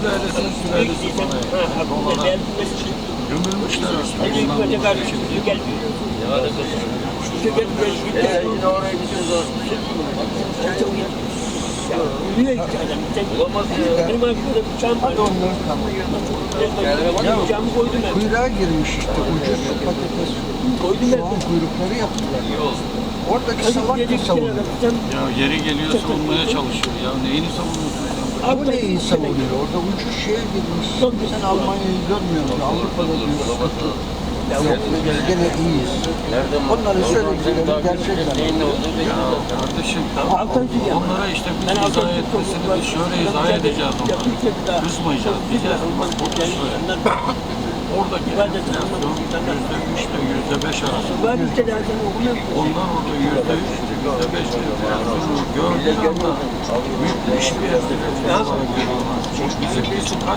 sülalesinin sülalesi bana. Dolara gömülmüşler aslında. Bundan Niye gideceğim? Benim aklımda bıçağım var. Bıçağımı koydum ben. Kuyruğa girmiş işte ucuz patates. Koydum ben. Soğan kuyrukları yaptılar. Oradaki salak da savunuyor. Ya yeri geliyor savunmaya çalışıyor. Ya neyini savunuyorsun sen? Bu ne iyi savunuyor? Orada ucuz şeye girmiş. Sen Almanya'yı görmüyor musun? Avrupa'da diyor. Yok biz gene iyiyiz. Onların söyledikleri gerçekten. Ya kardeşim Altıncı ya. onlara işte biz Ben izah etmesini biz şöyle izah edeceğiz onlara. Kızmayacağız. Diyeceğiz bak bu şöyle. Oradaki enflasyon yüzde üçle yüzde beş arası. Ben işte dersen okumuyorum. Onlar orada yüzde üç, yüzde beş enflasyonu gördüğü anda müthiş bir enflasyon olarak görüyorlar. Bizim bizim kaç